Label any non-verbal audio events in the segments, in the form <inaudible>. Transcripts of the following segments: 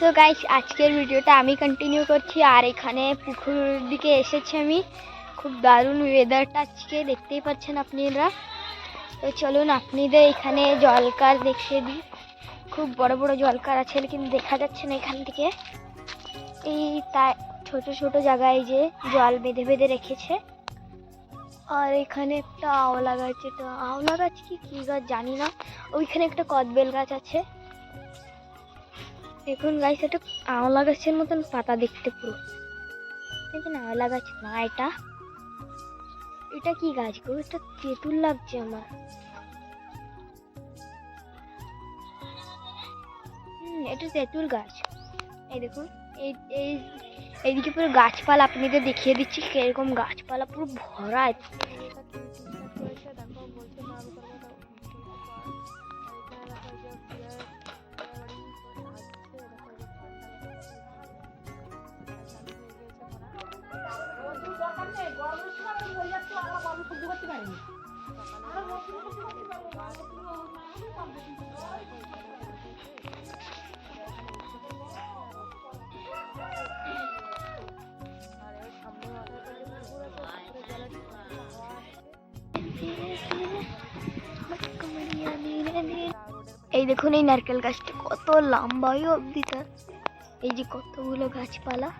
তো গাইস আজকের ভিডিওটা আমি কন্টিনিউ করছি, আর এখানে পুকুর দিকে এসেছি আমি। খুব দারুণ ওয়েদারটা আজকে, দেখতেই পাচ্ছেন আপনারা। তো চলুন, আপনাদের এখানে জলকার দেখিয়ে দিই। খুব বড় বড় জলকার আছে কিন্তু দেখা যাচ্ছে না এখান থেকে। এই তা ছোট ছোট জায়গায় যে জল বেঁধে বেঁধে রেখেছে। আর এখানে একটা আওলা গাছ এটা আওলা গাছ কি, কী গাছ জানি না। ওইখানে একটা কদবেল গাছ আছে। দেখুন গাছ একটা আওলা গাছের মতন পাতা দেখতে পুরো। কিন্তু না আওলা গাছ না এটা? এটা কি গাছ গো? এটা তেঁতুল লাগছে আমার। হুম, এটা তেঁতুল গাছ। এই দেখুন, এই এই, এইদিকে পুরো গাছপালা আপনাদের দেখিয়ে দিচ্ছি, কীরকম গাছপালা পুরো ভরা এই দেখুন এই নারকেল গাছটা কত লম্বাই অবধি তার। এই যে কতগুলো গাছপালা।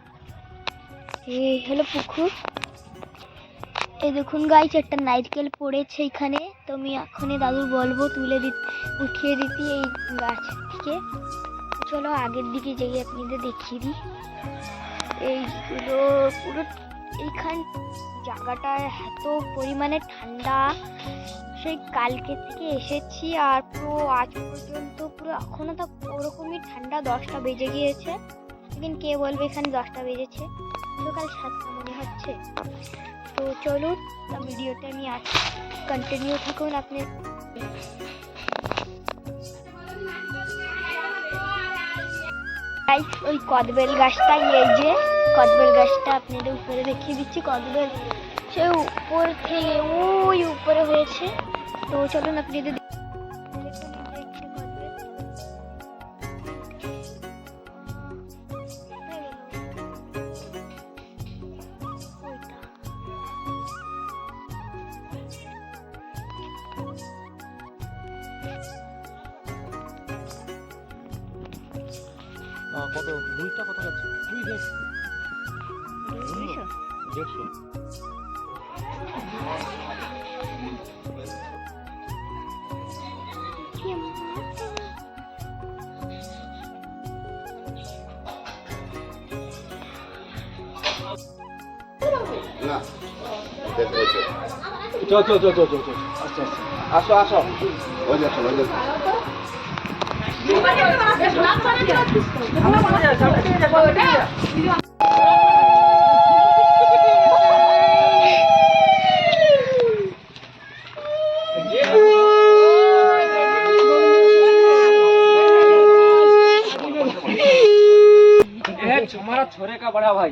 এই হলো পুকুর। এই দেখুন গাছ একটা নারকেল পড়েছে এখানে। তো আমি এখনই দাদু বলব, তুলে দি উঠিয়ে দিতে এই গাছ থেকে চলো আগের দিকে যেয়ে আপনাদের দেখিয়ে দিই। এইগুলো পুরো এইখান জায়গাটা এত পরিমাণে ঠান্ডা। সেই কালকে থেকে এসেছি আর পুরো আজ পর্যন্ত পুরো এখনও তো ওরকমই ঠান্ডা দশটা বেজে গিয়েছে। কে বলবে এখানে দশটা বেজেছে? সকাল সাতটা মনে হচ্ছে। তো চলুন ভিডিওটা নিয়ে আজ কন্টিনিউ থাকুন আপনি। ওই কদবেল গাছটা এই যে, কদবেল গাছটা আপনাদের উপরে দেখিয়ে দিচ্ছি, কদবেল সে উপর থেকে ওই উপরে হয়েছে। তো চলুন, আপনি যদি কত? রুইটা কত যাচ্ছে? রুই দেড়শো। দেড়শো? চল চল চল চল চল চল। আচ্ছা আচ্ছা আসো আসো। ওই ওই तुम्हारा छोरे का बड़ा भाई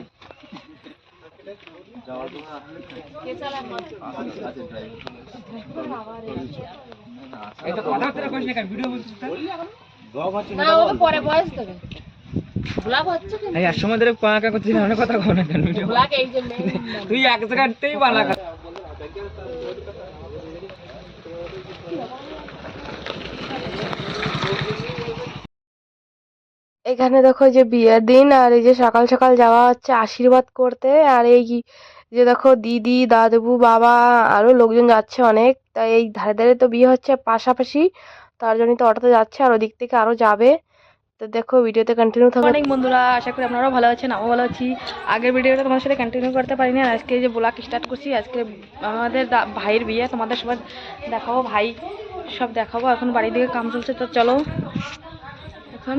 तो तेरा कुछ नहीं कर वीडियो बोल सकता না ও পরে বয়স দেবে। ব্লগ হচ্ছে কেন এই সময় ধরে পাকা করছিস অনেক কথা কও না কেন? ব্লগ এই জন্য <laughs> তুই এক সেকেন্ডতেই বানা কর এখানে দেখো যে বিয়ের দিন আর এই যে সকাল সকাল যাওয়া হচ্ছে আশীর্বাদ করতে আর এই যে দেখো দিদি দাদু বাবা আরও লোকজন যাচ্ছে অনেক। তাই এই ধারে ধারে তো বিয়ে হচ্ছে পাশাপাশি। তার জন্যই তো অটোতে যাচ্ছে আর ওদিক থেকে আরও যাবে। তো দেখো ভিডিওতে কন্টিনিউ থাকো। অনেক বন্ধুরা আশা করি আপনারাও ভালো আছেন আমিও ভালো আছি। আগের ভিডিওটা তোমার সাথে কন্টিনিউ করতে পারিনি আর আজকে যে ব্লগ স্টার্ট করছি আজকে আমাদের দা- ভাইয়ের বিয়ে তোমাদের সবার দেখাবো ভাই সব দেখাবো। এখন বাড়ির দিকে কাম চলছে তো চলো। এখন।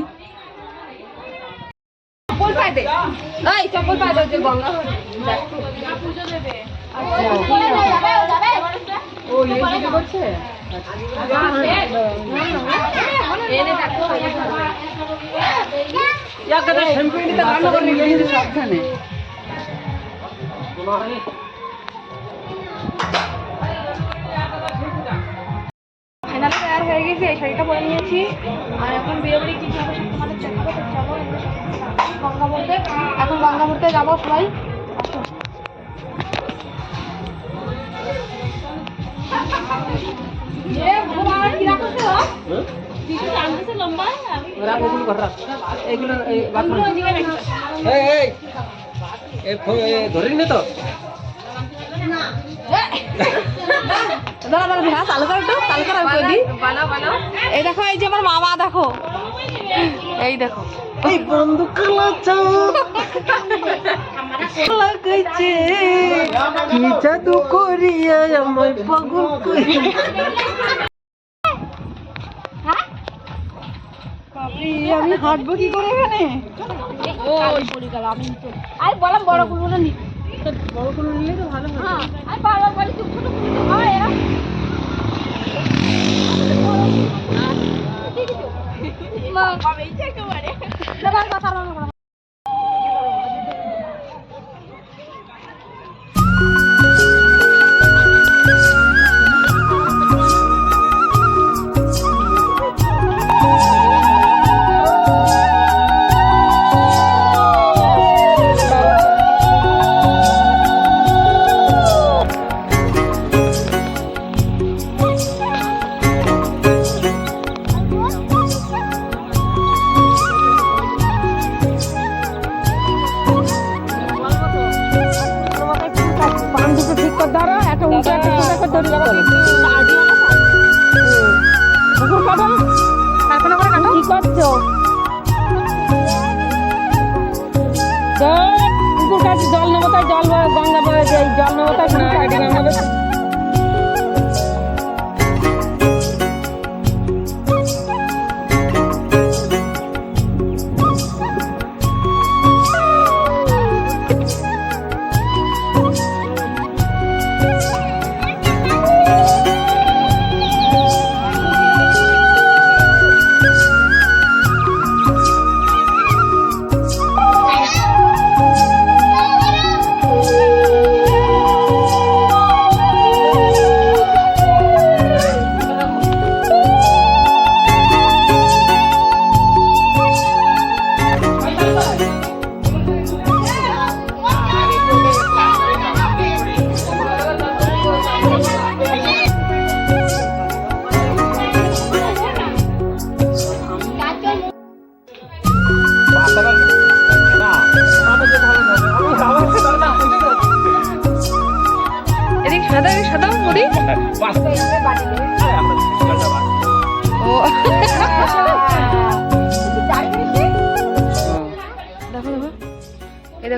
চপ্পল দে। গঙ্গা। ও ইয়ে করছে? সাবধানে ফাইনালি তৈরি হয়ে গেছি, এই শাড়িটা পরে নিয়েছি আর এখন বিয়ে বাড়ি কি যাব সব তোমাদের দেখাবো, তো চলো আমরা সব করতে যাব সবাই আসো। এই দেখো এই যে আমার মামা দেখো এই দেখো এই বন্ধু লাগাইছে করিয়া আমায় পাগল আমি হাঁটবো কি করে এখানে? আমি বললাম বড় কুলগুলো নি। বড় কুলো নিলে তো ভালো হবে। আমি বারবার বলি ছোট ছোট কুলো হয় এরা মা কবে ইচ্ছে একেবারে। জল গঙ্গা বয়ে যায় জল নেব তাই না গঙ্গা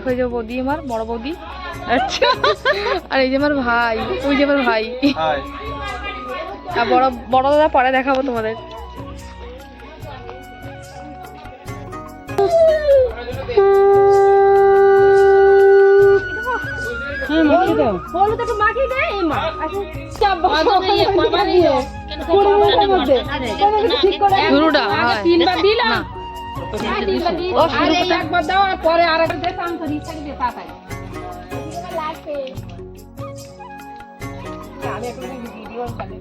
দেখো এই যে বৌদি আমার বড় বৌদি আচ্ছা আর এই যে আমার ভাই ওই যে আমার ভাই আর বড় বড় দাদা পরে দেখাবো তোমাদের শুরুটা তিনবার দিলাম একবার দাও আর পরে আরেকবার দিতাম তো ইচ্ছা কি দিতা তাই আমি এখন ভিডিও চালাই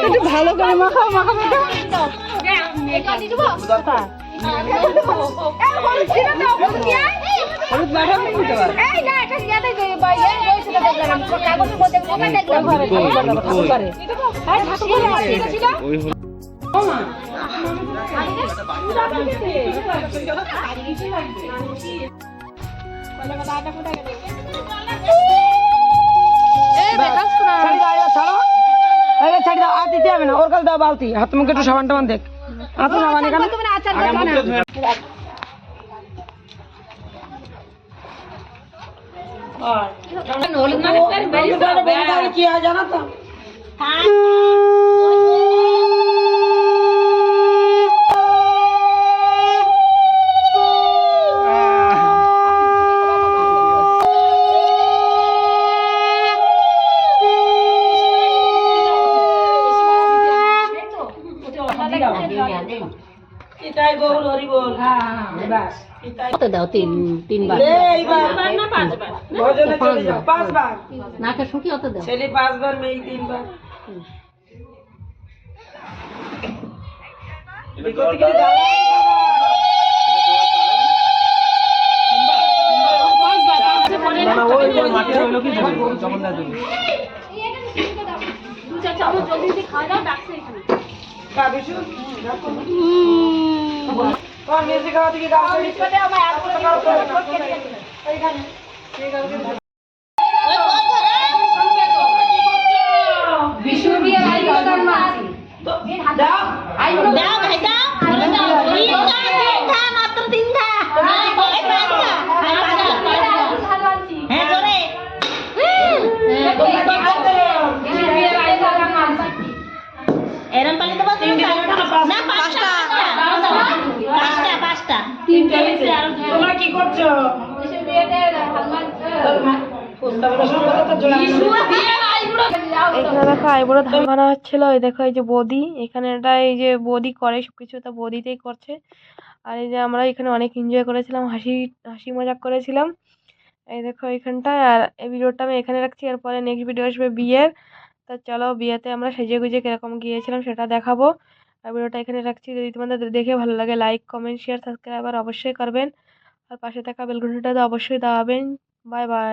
একটু ভালো করে মাখাও মাখাও হলুদ মাখাও নিতে পারো ছাড়ি। দাও আর দিতে হবে না, ওর কাছে দাও বালতি। হাত মুখে একটু সাবান টাবান দেখ। হাত সাবান এখানে কি হয় জানো তো? কত দাও? তিন তিনবার। না পাঁচবার? পাঁচবার। শুকি অত দাও। ছেলে পাঁচবার মেয়ে তিনবার। বিষ্ণু দিয়ে আইন দাও আইন দাও দাও না ওই ওই মাঠে রইল কি দেবী এখানে দেখো আইবুড়ো ধান বানা হচ্ছিল এই দেখো এই যে বৌদি। এখানে এটা এই যে বৌদি করে সবকিছু তা বৌদিতেই করছে। আর এই যে আমরা এখানে অনেক এনজয় করেছিলাম হাসি হাসি মজাক করেছিলাম। এই দেখো এখানটায় আর এই ভিডিওটা আমি এখানে রাখছি এরপরে নেক্সট ভিডিও আসবে বিয়ের। তা চলো বিয়েতে আমরা সেজে গুজে কীরকম গিয়েছিলাম সেটা দেখাবো। আর ভিডিওটা এখানে রাখছি। যদি তোমাদের দেখে ভালো লাগে লাইক কমেন্ট শেয়ার সাবস্ক্রাইব আর অবশ্যই করবেন। আর পাশে থাকা বেলঘন্টাটা তো অবশ্যই দাওয়াবেন বাই বাই